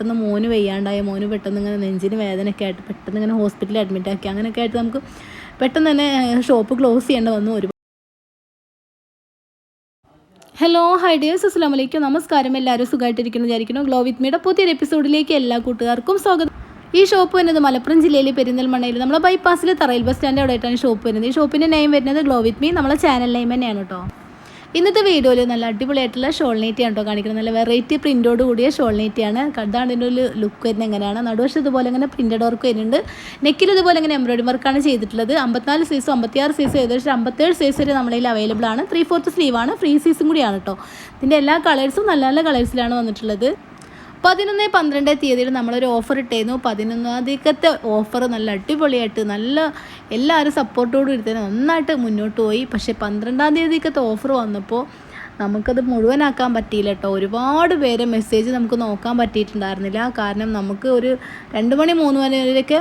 പെട്ടെന്ന് മോന് വയ്യാണ്ടായ മോന് പെട്ടെന്ന് ഇങ്ങനെ നെഞ്ചിന് വേദനയൊക്കെ ആയിട്ട് പെട്ടെന്ന് ഇങ്ങനെ ഹോസ്പിറ്റലിൽ അഡ്മിറ്റ് ആക്കി. അങ്ങനെയൊക്കെ ആയിട്ട് നമുക്ക് പെട്ടെന്ന് തന്നെ ഷോപ്പ് ക്ലോസ് ചെയ്യേണ്ട വന്നു ഒരു ഹലോ ഹൈ ഡിയേഴ്സ് അസ്സാം വലൈക്കും നമസ്കാരം. എല്ലാവരും സുഖമായിട്ടിരിക്കുന്നു വിചാരിക്കുന്നു. ഗ്ലോ വിത്ത് മീയുടെ പുതിയൊരു എപ്പിസോഡിലേക്ക് എല്ലാ കൂട്ടുകാർക്കും സ്വാഗതം. ഈ ഷോപ്പ് വരുന്നത് മലപ്പുറം ജില്ലയിലെ പെരിന്തൽമണ്ണയിൽ നമ്മളെ ബൈപ്പാസിലെ തറയിൽ ബസ് സ്റ്റാൻഡ് അവിടെ ആയിട്ടാണ് ഷോപ്പ് വരുന്നത്. ഈ ഷോപ്പിന്റെ നെയിം വരുന്നത് ഗ്ലോ വിത്ത് മീ നമ്മളെ ചാനൽ നെയിം തന്നെയാണ് കേട്ടോ. ഇന്നത്തെ വീഡിയോയിൽ നല്ല അടിപൊളിയായിട്ടുള്ള ഷോൾ നെറ്റിയാണ് കേട്ടോ കാണിക്കുന്നത്. നല്ല വെറൈറ്റി പ്രിന്റോട് കൂടിയ ഷോൾ നെറ്റിയാണ് കണ്ടാണ് ഇതിന്റെ ഒരു ലുക്ക് വരുന്നത് എങ്ങനെയാണ്. നടുവശം ഇതുപോലെ ഇങ്ങനെ പ്രിന്റഡ് വർക്ക് വരുന്നുണ്ട്. നെക്കിൽ ഇതുപോലെ ഇങ്ങനെ എംബ്രോയിഡറി വർക്കാണ് ചെയ്തിട്ടുള്ളത്. അമ്പത്തിനാല് സൈസും അമ്പത്തിയാറ് സൈസും ഏകദേശം അമ്പത്തേഴ് സൈസ് വരെ നമ്മളതിൽ അവൈലബിൾ ആണ്. ത്രീ ഫോർത്ത് സ്ലീവാണ് ഫ്രീ സൈസും കൂടിയാണ് കേട്ടോ ഇതിന്റെ എല്ലാ കളേഴ്സും നല്ല നല്ല കളേഴ്സിലാണ് വന്നിട്ടുള്ളത്. പതിനൊന്ന് പന്ത്രണ്ട് തീയതിയിൽ നമ്മളൊരു ഓഫർ ഇട്ടായിരുന്നു പതിനൊന്നാം തീയതിക്കത്തെ ഓഫർ നല്ല അടിപൊളിയായിട്ട് നല്ല എല്ലാവരും സപ്പോർട്ടോട് കൂടി നന്നായിട്ട് മുന്നോട്ട് പോയി. പക്ഷേ പന്ത്രണ്ടാം തീയതിക്കത്തെ ഓഫർ വന്നപ്പോൾ നമുക്കത് മുഴുവനാക്കാൻ പറ്റിയില്ല കേട്ടോ ഒരുപാട് പേരെ മെസ്സേജ് നമുക്ക് നോക്കാൻ പറ്റിയിട്ടുണ്ടായിരുന്നില്ല. കാരണം നമുക്ക് ഒരു രണ്ട് മണി മൂന്ന് മണി വരെയൊക്കെ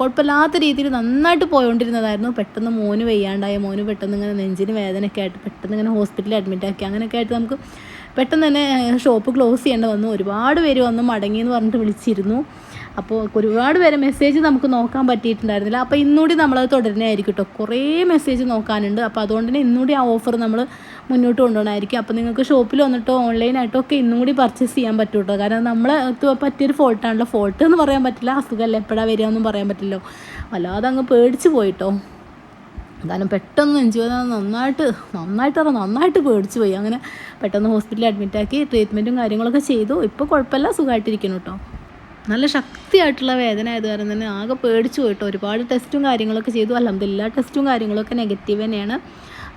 കുഴപ്പമില്ലാത്ത രീതിയിൽ നന്നായിട്ട് പോയോണ്ടിരുന്നതായിരുന്നു. പെട്ടെന്ന് മോന് വയ്യാണ്ടായ. മോന് പെട്ടെന്ന് ഇങ്ങനെ നെഞ്ചിന് വേദനയൊക്കെ ആയിട്ട് പെട്ടെന്ന് ഇങ്ങനെ ഹോസ്പിറ്റലിൽ അഡ്മിറ്റ് ആക്കി. അങ്ങനെയൊക്കെ ആയിട്ട് നമുക്ക് പെട്ടെന്ന് തന്നെ ഷോപ്പ് ക്ലോസ് ചെയ്യേണ്ടി വന്നു. ഒരുപാട് പേര് വന്ന് മടങ്ങി എന്ന് പറഞ്ഞിട്ട് വിളിച്ചിരുന്നു. അപ്പോൾ ഒരുപാട് പേരെ മെസ്സേജ് നമുക്ക് നോക്കാൻ പറ്റിയിട്ടുണ്ടായിരുന്നില്ല. അപ്പോൾ ഇന്നുകൂടി നമ്മളത് തുടരുന്നതായിരിക്കും കേട്ടോ കുറേ മെസ്സേജ് നോക്കാനുണ്ട്. അപ്പോൾ അതുകൊണ്ട് തന്നെ ഇന്നുകൂടി ആ ഓഫർ നമ്മൾ മുന്നോട്ട് കൊണ്ടുപോകണമായിരിക്കും. അപ്പോൾ നിങ്ങൾക്ക് ഷോപ്പിൽ വന്നിട്ടോ ഓൺലൈനായിട്ടോ ഒക്കെ ഇന്നും കൂടി പർച്ചേസ് ചെയ്യാൻ പറ്റും കാരണം നമ്മളെ പറ്റിയൊരു ഫോൾട്ടാണല്ലോ ഫോൾട്ട് എന്ന് പറയാൻ പറ്റില്ല. അസുഖമല്ല? എപ്പോഴാണ് വരിക എന്നും പറയാൻ പറ്റില്ലല്ലോ. വല്ലാതെ അങ്ങ് പേടിച്ച് പോയിട്ടോ. എന്തായാലും പെട്ടെന്ന് നെഞ്ചുവേദന നന്നായിട്ട് നന്നായിട്ട് പറഞ്ഞാൽ നന്നായിട്ട് പേടിച്ചു പോയി. അങ്ങനെ പെട്ടെന്ന് ഹോസ്പിറ്റലിൽ അഡ്മിറ്റാക്കി ട്രീറ്റ്മെന്റും കാര്യങ്ങളൊക്കെ ചെയ്തു. ഇപ്പോൾ കുഴപ്പമില്ല സുഖമായിട്ടിരിക്കുന്നു കേട്ടോ നല്ല ശക്തിയായിട്ടുള്ള വേദന ആയത് കാരണം തന്നെ ആകെ പേടിച്ചു പോയിട്ടോ ഒരുപാട് ടെസ്റ്റും കാര്യങ്ങളൊക്കെ ചെയ്തു. അലഹമില്ല ടെസ്റ്റും കാര്യങ്ങളൊക്കെ നെഗറ്റീവ് തന്നെയാണ്.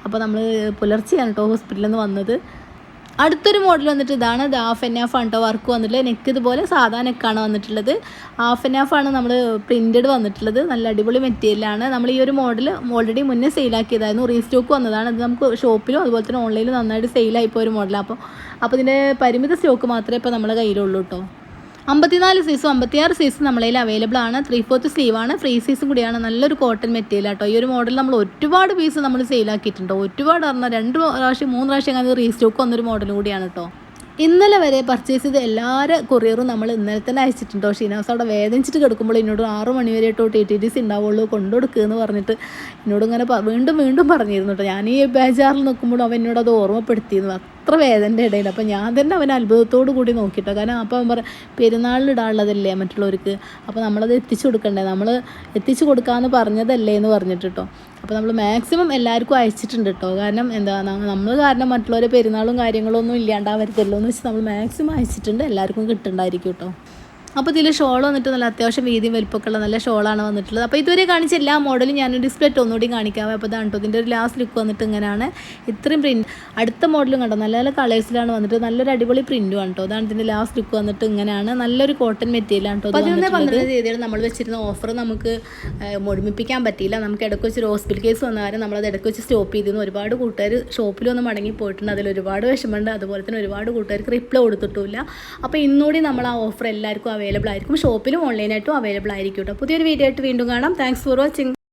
അപ്പോൾ നമ്മൾ പുലർച്ചെയാണ് കേട്ടോ ഹോസ്പിറ്റലിൽ നിന്ന് വന്നത്. അടുത്തൊരു മോഡൽ വന്നിട്ട് ഇതാണ്. ഇത് ഹാഫ് ആൻഡ് ഹാഫ് ആണ് കേട്ടോ വർക്ക് വന്നിട്ടുള്ളത്. നെക്ക് ഇതുപോലെ സാധാ നെക്കാണ് വന്നിട്ടുള്ളത്. ഹാഫ് ആൻഡ് ഹാഫ് ആണ് നമ്മൾ പ്രിന്റഡ് വന്നിട്ടുള്ളത്. നല്ല അടിപൊളി മെറ്റീരിയലാണ് നമ്മൾ ഈ ഒരു മോഡൽ ഓൾറെഡി മുന്നേ സെയിലാക്കിയതായിരുന്നു റീസ്റ്റോക്ക് വന്നതാണ്. അത് നമുക്ക് ഷോപ്പിലും അതുപോലെ തന്നെ ഓൺലൈനിലും നന്നായിട്ട് സെയിലായിപ്പോൾ ഒരു മോഡലാണ് അപ്പോൾ അപ്പോൾ ഇതിന്റെ പരിമിത സ്റ്റോക്ക് മാത്രമേ ഇപ്പോൾ നമ്മുടെ കയ്യിലുള്ളൂ കേട്ടോ അമ്പത്തിനാല് സൈസും അമ്പത്തിയാറ് സൈസും നമ്മളതിൽ അവൈലബിൾ ആണ്. ത്രീ ഫോർത്ത് സ്ലീവ് ആണ്. ഫ്രീ സൈസും കൂടിയാണ് നല്ലൊരു കോട്ടൺ മെറ്റീരിയൽ കേട്ടോ ഈ ഒരു മോഡൽ നമ്മൾ ഒരുപാട് പീസ് നമ്മൾ സെയിലാക്കിയിട്ടുണ്ട് ഒരുപാട് പറഞ്ഞാൽ രണ്ട് പ്രാവശ്യം മൂന്ന് പ്രാവശ്യം അങ്ങനെ റീസ്റ്റോക്ക് വന്നൊരു മോഡൽ കൂടിയാണ് കേട്ടോ ഇന്നലെ വരെ പർച്ചേസ് ചെയ്ത എല്ലാവരും കൊറിയറും നമ്മൾ ഇന്നലെ തന്നെ അയച്ചിട്ടുണ്ടോ ഷീനാസ്. അവിടെ വേദനിച്ചിട്ട് കിടക്കുമ്പോൾ എന്നോട് ആറ് മണി വരെ കേട്ടോ ടി ടി ഡി സി ഉണ്ടാവുള്ളൂ കൊണ്ടുകൊടുക്കുക എന്ന് പറഞ്ഞിട്ട് എന്നോട് ഇങ്ങനെ വീണ്ടും വീണ്ടും പറഞ്ഞിരുന്നു കേട്ടോ ഞാൻ ഈ ബേജാറിൽ നിൽക്കുമ്പോഴും അവൻ എന്നോട് അത് ഓർമ്മപ്പെടുത്തിയിരുന്നു അത്ര വേദന്റെ ഇടയിൽ. അപ്പോൾ ഞാൻ തന്നെ അവനെ അത്ഭുതത്തോടു കൂടി നോക്കിയിട്ടോ കാരണം അപ്പോൾ അവൻ പറയും പെരുന്നാളിലിടാനുള്ളതല്ലേ മറ്റുള്ളവർക്ക്. അപ്പോൾ നമ്മളത് എത്തിച്ചു കൊടുക്കണ്ടേ? നമ്മൾ എത്തിച്ചു കൊടുക്കാമെന്ന് പറഞ്ഞതല്ലേ എന്ന് പറഞ്ഞിട്ട് കേട്ടോ അപ്പോൾ നമ്മൾ മാക്സിമം എല്ലാവർക്കും അയച്ചിട്ടുണ്ട് കേട്ടോ കാരണം എന്താ നമ്മൾ കാരണം മറ്റുള്ളവരെ പെരുന്നാളും കാര്യങ്ങളൊന്നും ഇല്ലാണ്ടാവരുതല്ലോ എന്ന് വെച്ച് നമ്മൾ മാക്സിമം അയച്ചിട്ടുണ്ട്. എല്ലാവർക്കും കിട്ടുന്നുണ്ടായിരിക്കും കേട്ടോ അപ്പോൾ ഇതിൽ ഷോൾ വന്നിട്ട് നല്ല അത്യാവശ്യം വീതിയും വലിപ്പമൊക്കെ ഉള്ള നല്ല ഷോളാണ് വന്നിട്ടുള്ളത്. അപ്പോൾ ഇതുവരെ കാണിച്ച എല്ലാ മോഡലും ഞാൻ ഡിസ്പ്ലേ ഒന്നുകൂടി കാണിക്കാം. അപ്പോൾ ഇതാണ് കേട്ടോ ഇതിന്റെ ഒരു ലാസ്റ്റ് ലുക്ക് വന്നിട്ട് ഇങ്ങനെയാണ്. ഇത്രയും പ്രിന്റ് അടുത്ത മോഡലും കണ്ടോ? നല്ല നല്ല കളേഴ്സിലാണ് വന്നിട്ട് നല്ലൊരു അടിപൊളി പ്രിന്റും ആണ് കേട്ടോ അതാണ് ഇതിന്റെ ലാസ്റ്റ് ലുക്ക് വന്നിട്ട് ഇങ്ങനെയാണ്. നല്ലൊരു കോട്ടൺ മെറ്റീരിയലാണ് കേട്ടോ പതിനൊന്ന് പന്ത്രണ്ട് തീയതിയിൽ നമ്മൾ വെച്ചിരുന്ന ഓഫർ നമുക്ക് മുഴുമിപ്പിക്കാൻ പറ്റിയില്ല. നമുക്ക് ഇടയ്ക്ക് വെച്ച് ഹോസ്പിറ്റൽ കേസ് വന്ന കാര്യം നമ്മളത് ഇടയ്ക്ക് വെച്ച് സ്റ്റോപ്പ് ചെയ്തിരുന്നു. ഒരുപാട് കൂട്ടുകാർ ഷോപ്പിൽ വന്ന് മടങ്ങി പോയിട്ടുണ്ട്. അതിൽ ഒരുപാട് വിഷമമുണ്ട്. അതുപോലെ തന്നെ ഒരുപാട് കൂട്ടുകാർക്ക് റിപ്ലൈ കൊടുത്തിട്ടില്ല അപ്പോൾ ഇന്നുകൂടി നമ്മൾ ആ ഓഫർ എല്ലാവർക്കും അവൈലബിൾ ആയിരിക്കും. ഷോപ്പിലും ഓൺലൈനായിട്ടും അവൈലബിൾ ആയിരിക്കും കേട്ടോ പുതിയൊരു വീഡിയോ ആയിട്ട് വീണ്ടും കാണാം. Thanks for watching